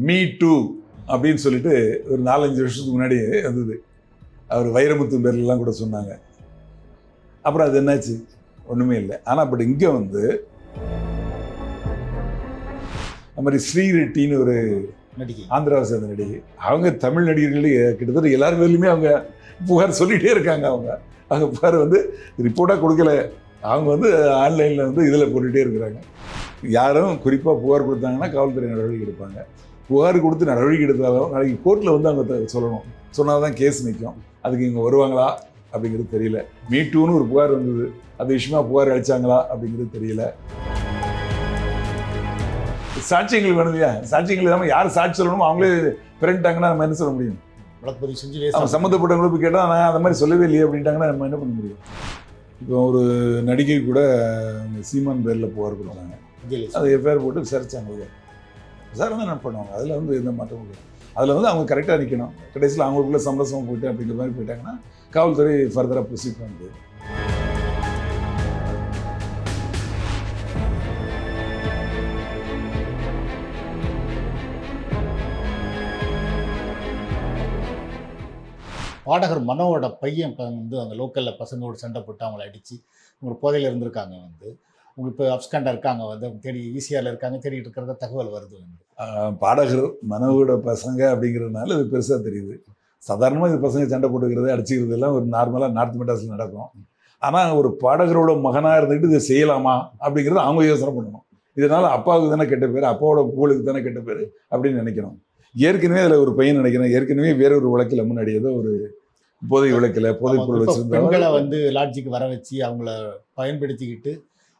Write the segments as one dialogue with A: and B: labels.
A: Me two அப்படின்னு சொல்லிட்டு ஒரு நாலஞ்சு வருஷத்துக்கு முன்னாடி வந்தது. அவர் வைரமுத்து பேர்லாம் கூட சொன்னாங்க. அப்புறம் அது என்னாச்சு? ஒன்றுமே இல்லை. ஆனால் பட் இங்கே வந்து அது மாதிரி ஸ்ரீரெட்டின்னு ஒரு
B: நடிகை.
A: ஆந்திராவை சேர்ந்த நடிகை. அவங்க தமிழ் நடிகர்களே கிட்டத்தட்ட எல்லார் பேர்லையுமே அவங்க புகார் சொல்லிகிட்டே இருக்காங்க அவங்க. அவங்க புகார் வந்து ரிப்போர்ட்டாக கொடுக்கல. அவங்க வந்து ஆன்லைனில் வந்து இதில் போட்டுகிட்டே இருக்கிறாங்க. யாரும் குறிப்பாக புகார் கொடுத்தாங்கன்னா காவல்துறை நடவடிக்கை எடுப்பாங்க. புகார் கொடுத்து நடவடிக்கை எடுத்தாலும் நாளைக்கு கோர்ட்டில் வந்து அவங்க த- சொல்லணும். சொன்னால் தான் கேஸ் நிற்கும் அதுக்கு இவங்க வருவாங்களா? அப்படிங்கிறது தெரியல. மீட்டூன்னு ஒரு புகார் வந்தது. அது விஷயமா புகார் அளிச்சாங்களா? அப்படிங்கிறது தெரியல. சாட்சியங்கள் வேணும் இல்லையா? சாட்சியங்கள் இல்லாமல் யார் சாட்சி சொல்லணுமோ அவங்களே பிறண்டாங்கன்னா நம்ம என்ன சொல்ல முடியும்?
B: வழக்கு பதிவு செஞ்சு
A: அவன் சம்மந்தப்பட்டவங்களை போய் கேட்டால் நான் அந்த மாதிரி சொல்லவே இல்லையே அப்படின்ட்டாங்கன்னா நம்ம என்ன பண்ண முடியும்? இப்போ ஒரு நடிகை கூட சீமான் பேரில் புகார் கொடுத்தாங்க. அதை எஃப்ஐஆர் போட்டு விசாரிச்சாங்க. விசாரணை என்ன பண்ணுவாங்க? அதில் வந்து எந்த மாற்றம் இல்லை. அதில் வந்து அவங்க கரெக்டாக நிற்கணும் கடைசியில் அவங்களுக்குள்ள சமரசம் போயிட்டு அப்படிங்கிற மாதிரி போயிட்டாங்கன்னா காவல்துறை ஃபர்தராக ப்ரொசீட் பண்ணுது
B: பாடகர் மனோவோட பையன் வந்து அந்த லோக்கலில் பசங்களோட சண்டை போட்டு அவங்கள அடித்து இவங்க போதையில் இருந்திருக்காங்க வந்து. அவங்க இப்போ அப்ஸ்காண்டா இருக்காங்க வந்து தேடி ஈசிஆரில் இருக்காங்க தேடிட்டு இருக்கிறத தகவல் வருது
A: பாடகர் மனோவோட பசங்க அப்படிங்கிறதுனால இது பெருசாக தெரியுது. சாதாரணமாக இது பசங்க சண்டை போட்டுக்கிறது அடிச்சுக்கிறது எல்லாம் ஒரு நார்மலாக நார்த் மெட்ராஸில் நடக்கும். ஆனால் ஒரு பாடகரோட மகனாக இருந்துக்கிட்டு இதை செய்யலாமா அப்படிங்கிறது அவங்க யோசனை பண்ணணும். இதனால் அப்பாவுக்கு தானே கெட்ட பேர் அப்பாவோட புகழுக்கு தானே கெட்ட பேர் அப்படின்னு நினைக்கணும். ஏற்கனவே அதில் ஒரு பையன் நினைக்கிறேன் ஏற்கனவே வேற ஒரு வழக்கில் முன்னாடி ஏதோ ஒரு போதை விளக்கில் போதைப் பொருள் வச்சிருந்தாங்க
B: வந்து லாட்ஜுக்கு வர வச்சு அவங்கள பயன்படுத்திக்கிட்டு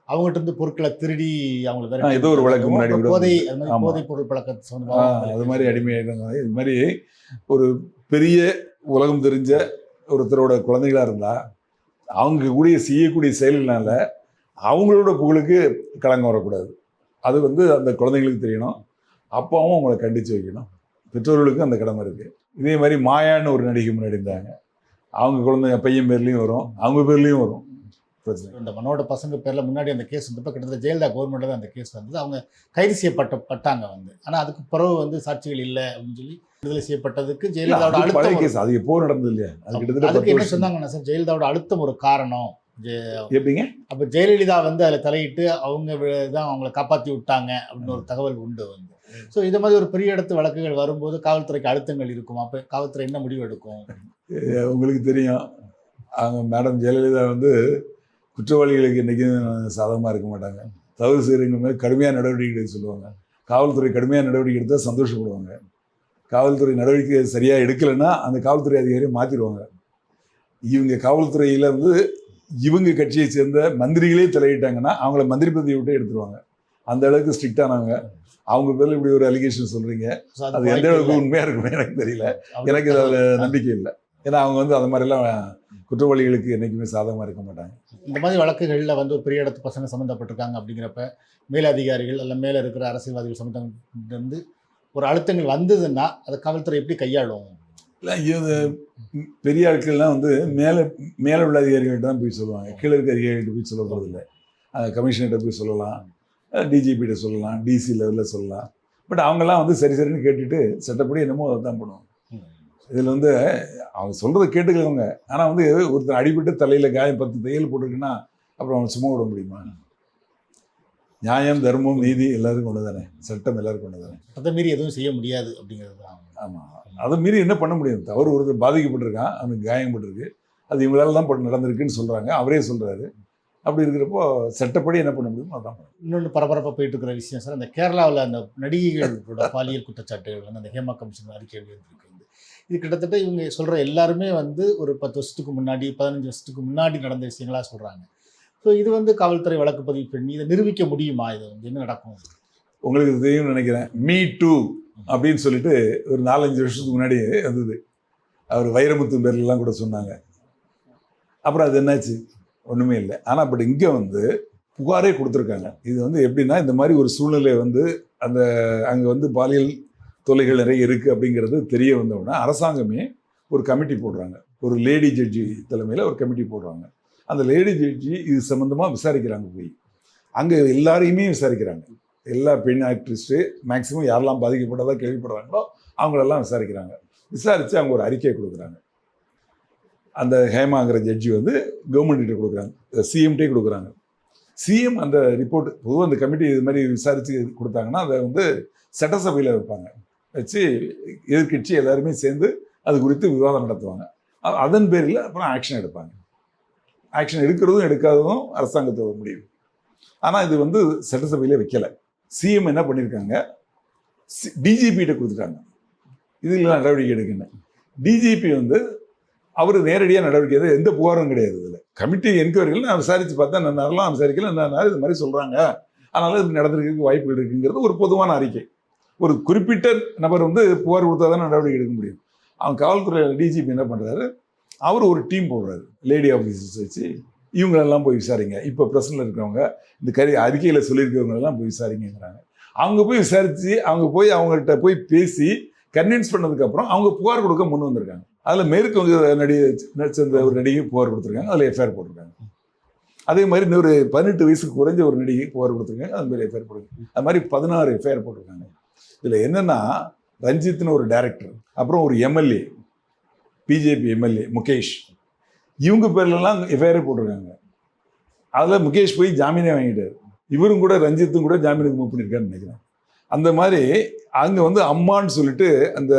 B: அவங்ககிட்ட இருந்து பொருட்களை திருடி அவங்கள
A: ஏதோ ஒரு வழக்கு முன்னாடி
B: போதை. அது மாதிரி. போதைப் பொருள் பழக்கத்து
A: ஆ,
B: சம்பந்தமாக
A: அது மாதிரி அடிமையாயிட்டாங்க இது மாதிரி ஒரு பெரிய உலகம் தெரிஞ்ச ஒருத்தரோட குழந்தைகளா இருந்தா அவங்க கூடிய செய்யக்கூடிய செயல்களால அவங்களோட புகழுக்கு களங்கம் வரக்கூடாது. அது வந்து அந்த குழந்தைங்களுக்கு தெரியணும். அப்பாவும் அவங்கள கண்டிச்சு வைக்கணும். பெற்றோர்களுக்கும் அந்த கடமை இருக்கு. இதே மாதிரி மாயான்னு ஒரு நடிகை முன்னாடி இருந்தாங்க. அவங்க குழந்தை பையன் பேர்லயும் வரும். அவங்க பேர்லயும் வரும்.
B: இந்த மனோட பசங்க பேர்ல முன்னாடி அந்த கேஸ் வந்தப்ப கிட்டத்தட்ட ஜெயலலிதா கவர்மெண்ட்ல தான் அந்த கேஸ் வந்தது. அவங்க கைது செய்யப்பட்ட பட்டாங்க வந்து. ஆனா அதுக்கு பிறகு வந்து சாட்சிகள் இல்லை அப்படின்னு சொல்லி விடுதலை செய்யப்பட்டதுக்கு ஜெயலலிதாவோட அழுத்தம்
A: கேஸ் அது எப்போ நடந்தது இல்லையா? அது கிட்டத்தட்ட
B: அதுக்கு என்ன. சொன்னாங்கன்னா சார் ஜெயலலிதாவோட அழுத்தம் ஒரு காரணம்.
A: எப்படிங்க?
B: அப்ப ஜெயலலிதா வந்து அதுல தலையிட்டு அவங்க தான் அவங்கள காப்பாத்தி விட்டாங்க அப்படின்னு ஒரு தகவல் உண்டு வந்து. ஸோ இது மாதிரி ஒரு பெரிய இடத்து வழக்குகள் வரும்போது காவல்துறைக்கு அழுத்தங்கள் இருக்கும். அப்ப காவல்துறை என்ன முடிவு எடுக்கும்?
A: உங்களுக்கு தெரியும். அவங்க மேடம் ஜெயலலிதா வந்து குற்றவாளிகளுக்கு என்றைக்கும் சாதகமாக இருக்க மாட்டாங்க. தவறு செய்கிறவங்க மேலே கடுமையான நடவடிக்கை சொல்லுவாங்க. காவல்துறை கடுமையான நடவடிக்கை எடுத்தால் சந்தோஷப்படுவாங்க. காவல்துறை நடவடிக்கை சரியாக எடுக்கலைன்னா அந்த காவல்துறை அதிகாரியை மாற்றிடுவாங்க இவங்க காவல்துறையில் வந்து இவங்க கட்சியை சேர்ந்த மந்திரிகளே தலையிட்டாங்கன்னா அவங்கள மந்திரி பதவியை விட்டு எடுத்துருவாங்க. அந்த அளவுக்கு ஸ்ட்ரிக்டானவங்க அவங்க பேரில் இப்படி ஒரு அலிகேஷன் சொல்கிறீங்க அது எந்த அளவுக்கு. உண்மையாக இருக்குமே எனக்கு தெரியல. எனக்கு அதில் நம்பிக்கை இல்லை. ஏன்னா அவங்க வந்து அந்த மாதிரிலாம் குற்றவாளிகளுக்கு என்றைக்குமே சாதகமாக இருக்க மாட்டாங்க.
B: இந்த மாதிரி வழக்குகளில் வந்து ஒரு பெரிய இடத்து பசங்க சம்மந்தப்பட்டிருக்காங்க அப்படிங்கிறப்ப மேலதிகாரிகள் அல்ல மேலே இருக்கிற அரசியல்வாதிகள் சம்மந்தம் ஒரு அழுத்தங்கள் வந்ததுன்னா அதை காவல்துறை எப்படி கையாளும்?
A: இல்லை இது பெரிய ஆட்கள்லாம் வந்து மேலே மேலே உள்ள அதிகாரிகள்கிட்ட தான் போய் சொல்லுவாங்க. கீழே இருக்க அதிகாரிகிட்ட போய் சொல்ல போகிறதில்ல கமிஷனர்கிட்ட போய் சொல்லலாம். டிஜிபிகிட்ட சொல்லலாம். டிசி லெவலில் சொல்லலாம். பட் அவங்கெல்லாம் வந்து சரி சரின்னு கேட்டுட்டு சட்டப்படி என்னமோ அதை தான் பண்ணுவாங்க இதில் வந்து அவங்க சொல்கிறத கேட்டுக்கிறவங்க ஆனால் வந்து ஒருத்தர் அடிபட்டு தலையில் காயம் பத்து தையல் போட்டிருக்குன்னா அப்புறம் அவன் சும்மா விட முடியுமா? நியாயம் தர்மம் நீதி எல்லாருக்கும் ஒன்று தானே சட்டம் எல்லாருக்கும் ஒன்று தானே
B: அதை மீறி எதுவும் செய்ய முடியாது அப்படிங்கிறது தான்.
A: ஆமாம் அதை மீறி என்ன பண்ண முடியும்? தவறு ஒருத்தர் பாதிக்கப்பட்டிருக்கான் அவனுக்கு காயப்பட்டிருக்கு அது இவங்களால தான் நடந்திருக்குன்னு சொல்கிறாங்க அவரே சொல்கிறாரு அப்படி இருக்கிறப்போ சட்டப்படி என்ன பண்ண முடியுமோ அதான்.
B: இன்னொன்று பரபரப்பாக போயிட்டு இருக்கிற விஷயம் சார் அந்த கேரளாவில் அந்த நடிகைகளோட பாலியல் குற்றச்சாட்டுகள் வந்து அந்த ஹேமா கமிஷன் அறிக்கை எழுதியிருக்கு இது கிட்டத்தட்ட இவங்க சொல்கிற எல்லாருமே வந்து ஒரு பத்து வருஷத்துக்கு முன்னாடி பதினஞ்சு வருஷத்துக்கு முன்னாடி நடந்த விஷயங்களாக சொல்கிறாங்க ஸோ இது வந்து காவல்துறை வழக்கு பதிவு பண்ணி இதை நிரூபிக்க முடியுமா? இது வந்து என்ன நடக்கும்?
A: உங்களுக்கு தெரியும்னு நினைக்கிறேன். மீ டூ அப்படின்னு சொல்லிட்டு ஒரு நாலஞ்சு வருஷத்துக்கு முன்னாடி வந்தது. அவர் வைரமுத்து பேர்லாம் கூட சொன்னாங்க. அப்புறம் அது என்னாச்சு? ஒன்றுமே இல்லை. ஆனால் பட் இங்கே வந்து புகாரே கொடுத்துருக்காங்க. இது வந்து எப்படின்னா இந்த மாதிரி ஒரு சூழ்நிலை வந்து அந்த அங்கே வந்து பாலியல் தொல்லைகள் நிறைய இருக்குது அப்படிங்கிறது தெரிய வந்தவுடனே அரசாங்கமே ஒரு கமிட்டி போடுறாங்க. ஒரு லேடி ஜட்ஜி தலைமையில் ஒரு கமிட்டி போடுறாங்க. அந்த லேடி ஜட்ஜி இது சம்மந்தமாக விசாரிக்கிறாங்க போய். அங்கே எல்லாரையுமே விசாரிக்கிறாங்க. எல்லா பெண் ஆக்ட்ரிஸ்ட்டு மேக்ஸிமம் யாரெல்லாம் பாதிக்கப்பட்டதாக கேள்விப்படுறாங்களோ அவங்களெல்லாம் விசாரிக்கிறாங்க. விசாரித்து அவங்க ஒரு அறிக்கை கொடுக்குறாங்க. அந்த ஹேமாங்கிற ஜட்ஜி வந்து கவர்மெண்ட்டிட்ட கொடுக்குறாங்க. சிஎம்டே கொடுக்குறாங்க. சிஎம் அந்த ரிப்போர்ட் பொதுவாக அந்த கமிட்டி இது மாதிரி விசாரித்து கொடுத்தாங்கன்னா அதை வந்து சட்டசபையில் வைப்பாங்க. வச்சு எதிர்க்கட்சி எல்லாருமே சேர்ந்து அது குறித்து விவாதம் நடத்துவாங்க. அதன் பேரில் அப்புறம் ஆக்ஷன் எடுப்பாங்க. ஆக்ஷன் எடுக்கிறதும் எடுக்காததும் அரசாங்கத்தோட முடிவு. ஆனால் இது வந்து சட்டசபையில் வைக்கலை. சிஎம் என்ன பண்ணியிருக்காங்க டிஜிபிகிட்ட கொடுத்துட்டாங்க. இதில் நடவடிக்கை எடுக்கணும் டிஜிபி வந்து அவர் நேரடியாக நடவடிக்கை எது எந்த புகாரும் கிடையாது இதில். கமிட்டி என்கொயரிகள் நான் விசாரித்து பார்த்தா நான் நல்லா விசாரிக்கல. நான் இது மாதிரி சொல்கிறாங்க அதனால் இது நடந்திருக்கிறதுக்கு வாய்ப்புகள் இருக்குங்கிறது ஒரு பொதுவான அறிக்கை. ஒரு குறிப்பிட்ட நபர் வந்து புகார் கொடுத்தா தான் நடவடிக்கை எடுக்க முடியும். அவன் காவல்துறை டிஜிபி என்ன பண்ணுறாரு அவர் ஒரு டீம் போடுறாரு. லேடி ஆஃபீஸர்ஸ் வச்சு இவங்களெல்லாம் போய் விசாரிங்க. இப்போ பிரச்சனையில் இருக்கிறவங்க இந்த கறி அறிக்கையில் சொல்லியிருக்கிறவங்க எல்லாம் போய் விசாரிங்கிறாங்க அவங்க போய் விசாரித்து அவங்க போய் அவங்கள்ட்ட போய் பேசி கன்வின்ஸ் பண்ணதுக்கப்புறம் அவங்க புகார் கொடுக்க முன் வந்திருக்காங்க. அதில் மேற்கு வங்க நடிகை நடிச்சிருந்த ஒரு நடிகை புகார் கொடுத்துருக்காங்க. அதில் எஃப்ஐஆர் போட்டிருக்காங்க. அதே மாதிரி இன்னொரு பதினெட்டு வயசுக்கு குறைஞ்ச ஒரு நடிகை புகார் கொடுத்துருக்காங்க. அது மாதிரி எஃப்ஐஆர் போட்டிருக்காங்க. அது மாதிரி பதினாறு எஃப்ஐஆர் போட்டிருக்காங்க. இதில் என்னென்னா ரஞ்சித்னு ஒரு டைரக்டர் அப்புறம் ஒரு எம்எல்ஏ பிஜேபி எம்எல்ஏ முகேஷ். இவங்க பேர்லலாம் எஃப்ஐஆர் போட்டிருக்காங்க. அதில் முகேஷ் போய் ஜாமீனே வாங்கிட்டார். இவரும் கூட ரஞ்சித்தும் கூட ஜாமீனுக்கு மூவ் பண்ணியிருக்காருன்னு நினைக்கிறேன். அந்த மாதிரி அங்கே வந்து அம்மான்னு சொல்லிட்டு அந்த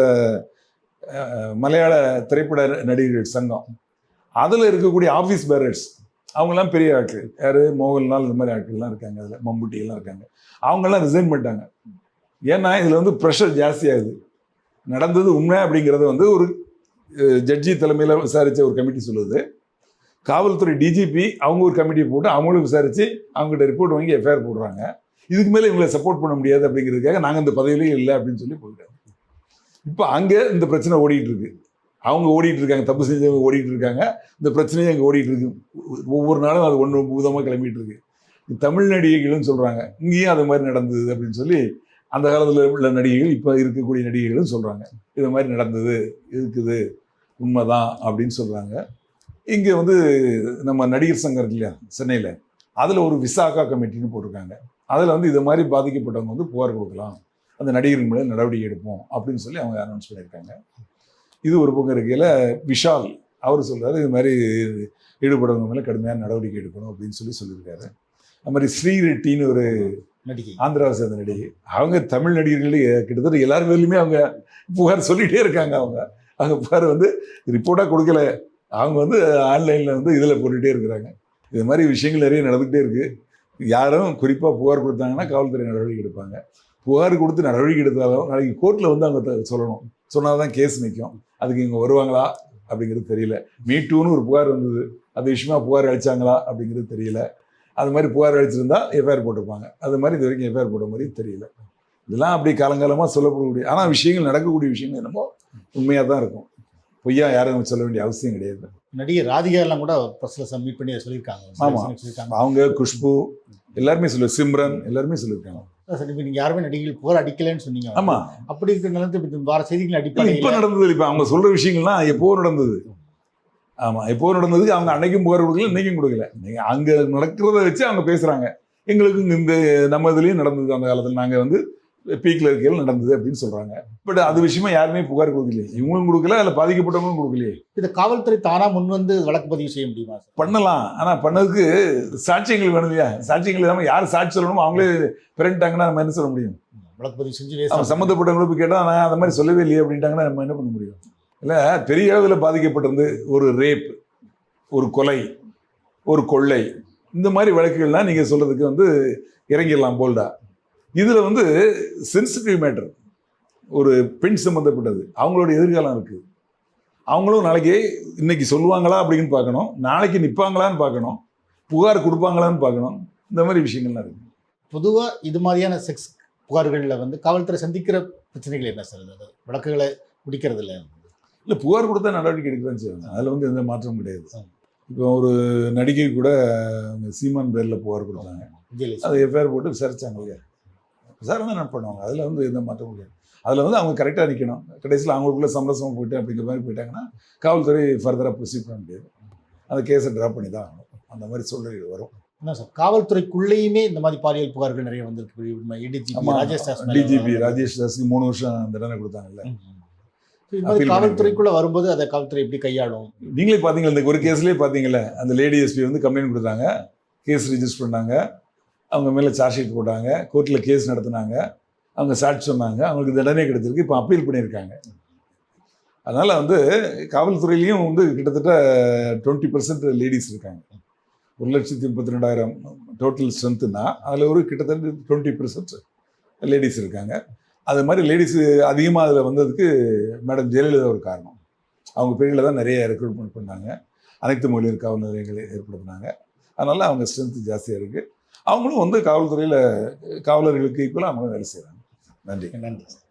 A: மலையாள திரைப்பட நடிகர்கள் சங்கம் அதில் இருக்கக்கூடிய ஆஃபீஸ் பேரர்ஸ் அவங்கெல்லாம் பெரிய ஆட்கள் யார்? மோகன்லால் இந்த மாதிரி ஆட்கள்லாம் இருக்காங்க. அதில் மம்முட்டி எல்லாம் இருக்காங்க. அவங்கெல்லாம் ரிசைன் பண்ணிட்டாங்க. ஏன்னா இதில் வந்து ப்ரெஷர் ஜாஸ்தியாகுது. நடந்தது உண்மை அப்படிங்கிறத வந்து ஒரு ஜட்ஜி தலைமையில் விசாரித்த ஒரு கமிட்டி சொல்லுது. காவல்துறை டிஜிபி அவங்க ஒரு கமிட்டியை போட்டு அவங்களும் விசாரித்து அவங்ககிட்ட ரிப்போர்ட் வாங்கி எஃப்ஐஆர் போடுறாங்க. இதுக்கு மேலே இவங்களை சப்போர்ட் பண்ண முடியாது அப்படிங்கிறதுக்காக நாங்கள் இந்த பதவியிலையும் இல்லை அப்படின்னு சொல்லி போயிட்டாங்க. இப்போ அங்கே இந்த பிரச்சனை ஓடிட்டு இருக்கு. அவங்க ஓடிட்டு இருக்காங்க தப்பு செஞ்சவங்க ஓடிட்டு இருக்காங்க. இந்த பிரச்சனையும் அங்கே ஓடிட்டு இருக்கு. ஒவ்வொரு நாளும் அது ஒன்று பூதமாக கிளம்பிட்டு இருக்கு. தமிழ் சொல்கிறாங்க இங்கேயும் அது மாதிரி நடந்தது அப்படின்னு சொல்லி அந்த காலத்தில் உள்ள நடிகைகள் இப்போ இருக்கக்கூடிய நடிகைகளும் சொல்கிறாங்க இது மாதிரி நடந்தது இருக்குது உண்மைதான் அப்படின்னு சொல்கிறாங்க இங்கே வந்து நம்ம நடிகர் சங்கம் இருக்கு இல்லையா சென்னையில் அதில் ஒரு விசாகா கமிட்டின்னு போட்டிருக்காங்க. அதில் வந்து இது மாதிரி பாதிக்கப்பட்டவங்க வந்து புகார் கொடுக்கலாம் அந்த நடிகர்கள் மேலே நடவடிக்கை எடுப்போம் அப்படின்னு சொல்லி அவங்க அனௌன்ஸ் பண்ணியிருக்காங்க. இது ஒரு பக்கம் இருக்கையில் விஷால் அவர் சொல்கிறாரு இது மாதிரி ஈடுபடுறவங்க மேலே கடுமையான நடவடிக்கை எடுக்கணும் அப்படின்னு சொல்லி சொல்லியிருக்காரு. அது மாதிரி ஸ்ரீரெட்டின்னு ஒரு
B: நடிகை.
A: ஆந்திராவை சேர்ந்த நடிகை. அவங்க தமிழ் நடிகர்களே கிட்டத்தட்ட எல்லார் மேலேயுமே அவங்க புகார் சொல்லிகிட்டே இருக்காங்க அவங்க. அவங்க புகார் வந்து ரிப்போர்ட்டாக கொடுக்கல. அவங்க வந்து ஆன்லைனில் வந்து இதில் போட்டுகிட்டே இருக்கிறாங்க. இது மாதிரி விஷயங்கள் நிறைய நடந்துகிட்டே இருக்குது யாரும் குறிப்பாக புகார் கொடுத்தாங்கன்னா காவல்துறை நடவடிக்கை எடுப்பாங்க. புகார் கொடுத்து நடவடிக்கை எடுத்தாலும் நாளைக்கு கோர்ட்டில் வந்து அவங்க சொல்லணும். சொன்னால் தான் கேஸ் நிற்கும் அதுக்கு இவங்க வருவாங்களா அப்படிங்கிறது தெரியல. மீட்டூன்னு ஒரு புகார் வந்தது. அது விஷயமா புகார் அளிச்சாங்களா அப்படிங்கிறது தெரியல. அது மாதிரி புகார் அளிச்சிருந்தா எஃப்ஐஆர் போட்டிருப்பாங்க. அது மாதிரி இது வரைக்கும் எஃப்ஐஆர் போட்ட மாதிரி தெரியல. இதெல்லாம் அப்படி காலங்காலமாக சொல்லப்படக்கூடிய ஆனால் விஷயங்கள் நடக்கக்கூடிய விஷயங்கள் என்னமோ உண்மையாக தான் இருக்கும். பொய்யா யாரும் சொல்ல வேண்டிய அவசியம் கிடையாது.
B: நடிகை ராதிகா எல்லாம் கூட ப்ரெஸ்ல சப்மிட் பண்ணி சொல்லியிருக்காங்க.
A: ஆமா.
B: சொல்லியிருக்காங்க.
A: அவங்க குஷ்பு எல்லாருமே சொல்லு சிம்ரன் எல்லாருமே சொல்லியிருக்காங்க.
B: சார் இப்போ நீங்கள் யாருமே நடிகைகள் புகார் அடிக்கலைன்னு சொன்னீங்க.
A: ஆமா.
B: அப்படி இருக்கிற நிலத்து இப்போ வார செய்திகள்
A: இல்ல, இப்ப நடந்தது இப்ப அவங்க சொல்ற விஷயங்கள்லாம் எப்போ நடந்தது? ஆமா எப்போ நடந்ததுக்கு அவங்க அன்னைக்கும் புகார் கொடுக்கல இன்னைக்கும் கொடுக்கல. நீங்க அங்க நடக்கிறத வச்சு அவங்க பேசுறாங்க. எங்களுக்கு இந்த நம்ம இதுலயும் நடந்தது அந்த காலத்துல. நாங்க வந்து பீக்ல இருக்கையில் நடந்தது அப்படின்னு சொல்றாங்க. பட் அது விஷயமா யாருமே புகார் கொடுக்கலையே. இவங்களும் கொடுக்கல அதுல பாதிக்கப்பட்டவங்களும் கொடுக்கலையே.
B: இது காவல்துறை தானா முன் வந்து வழக்கு பதிவு செய்ய முடியுமா
A: பண்ணலாம். ஆனா பண்ணதுக்கு சாட்சியங்கள் வேணும் இல்லையா? சாட்சியங்கள் இல்லாம யார் சாட்சி சொல்லணுமோ அவங்களே பிறன்ட்டாங்கன்னா நம்ம என்ன சொல்ல முடியும்?
B: வழக்கு பதிவு செஞ்சு
A: அவன்
B: waste
A: சம்மந்தப்பட்டவங்களை போய் கேட்டால் நான் அந்த மாதிரி சொல்லவே இல்லையே அப்படின்ட்டாங்கன்னா நம்ம என்ன பண்ண முடியும்? இல்லை பெரிய அளவில் பாதிக்கப்பட்டிருந்து ஒரு ரேப் ஒரு கொலை ஒரு கொள்ளை இந்த மாதிரி வழக்குகள்லாம் நீங்கள் சொல்கிறதுக்கு வந்து இறங்கிடலாம் போல்டா இதில் வந்து சென்சிட்டிவ் மேட்டர் ஒரு பெண் சம்மந்தப்பட்டது அவங்களோட எதிர்காலம் இருக்குது அவங்களும் நாளைக்கு இன்னைக்கு சொல்லுவாங்களா அப்படின்னு பார்க்கணும். நாளைக்கு நிற்பாங்களான்னு பார்க்கணும். புகார் கொடுப்பாங்களான்னு பார்க்கணும். இந்த மாதிரி விஷயங்கள்லாம் இருக்குது
B: பொதுவாக இது மாதிரியான செக்ஸ் புகார்களில் வந்து காவல்துறை சந்திக்கிற பிரச்சனைகள் என்ன சார் அது வழக்குகளை முடிக்கிறது இல்லை
A: புகார் கொடுத்தா நடவடிக்கை எடுக்க தான் செய்வாங்க. அதில் வந்து எந்த மாற்றமும் கிடையாது. இப்போ ஒரு நடிகை கூட சீமான் பேரில் புகார் கொடுத்தாங்க. அதை எஃப்ஐஆர் போட்டு விசாரிச்சாங்க இல்லையா? விசாரணை என்ன பண்ணுவாங்க. அதில் வந்து எந்த மாற்றமும் கிடையாது. அதில் வந்து அவங்க கரெக்டாக நிற்கணும் கடைசியில் அவங்களுக்குள்ள சமரசமாக போயிட்டு அப்படிங்கிற மாதிரி போயிட்டாங்கன்னா காவல்துறை ஃபர்தராக ப்ரொசீட் பண்ண முடியாது. அந்த கேஸை ட்ராப் பண்ணி தான் ஆகணும். அந்த மாதிரி சூழ்நிலை வரும்.
B: என்ன சார் காவல்துறைக்குள்ளேயுமே இந்த மாதிரி பாலியல் புகார்கள் நிறைய வந்திருக்கு. ஏடிஜிபி
A: ஆமா
B: ராஜேஷ் தாஸ்
A: டிஜிபி. ராஜேஷ் தாஸ்க்கு மூணு வருஷம் தண்டனை கொடுத்தாங்கல்ல.
B: காவல்துறைக்குள்ள வரும்போது அதை காவல்துறை எப்படி கையாளும்?
A: நீங்களே பார்த்தீங்களா இந்த ஒரு கேஸ்லேயே பார்த்தீங்களே அந்த லேடி எஸ்பி வந்து கம்ப்ளைண்ட் கொடுத்தாங்க கேஸ் ரிஜிஸ்டர் பண்ணாங்க அவங்க மேலே சார்ஜ் ஷீட் போட்டாங்க கோர்ட்டில் கேஸ் நடத்துனாங்க அவங்க சாட்சி சொன்னாங்க அவங்களுக்கு தண்டனை கிடைச்சிருக்கு இப்போ அப்பீல் பண்ணியிருக்காங்க. அதனால் வந்து காவல்துறையிலையும் வந்து கிட்டத்தட்ட டுவெண்ட்டி பர்சன்ட் லேடிஸ் இருக்காங்க. ஒரு லட்சத்தி முப்பத்தி ரெண்டாயிரம் டோட்டல் ஸ்ட்ரென்த்துனா அதில் ஒரு கிட்டத்தட்ட டுவெண்ட்டி பர்சன்ட் லேடிஸ் இருக்காங்க. அது மாதிரி லேடிஸ் அதிகமாக அதில் வந்ததுக்கு மேடம் ஜெயலலிதா ஒரு காரணம். அவங்க பீரியடில் தான் நிறைய ரெக்ரூட்மெண்ட் பண்ணாங்க. அனைத்து மொழியர் காவல் நிலையங்களை ஏற்படுத்தினாங்க. அதனால் அவங்க ஸ்ட்ரென்த்து ஜாஸ்தியாக இருக்குது அவங்களும் வந்து காவல்துறையில் காவலர்களுக்கு ஈக்குவலாக அவங்களும் வேலை செய்கிறாங்க நன்றி.
B: நன்றி சார்.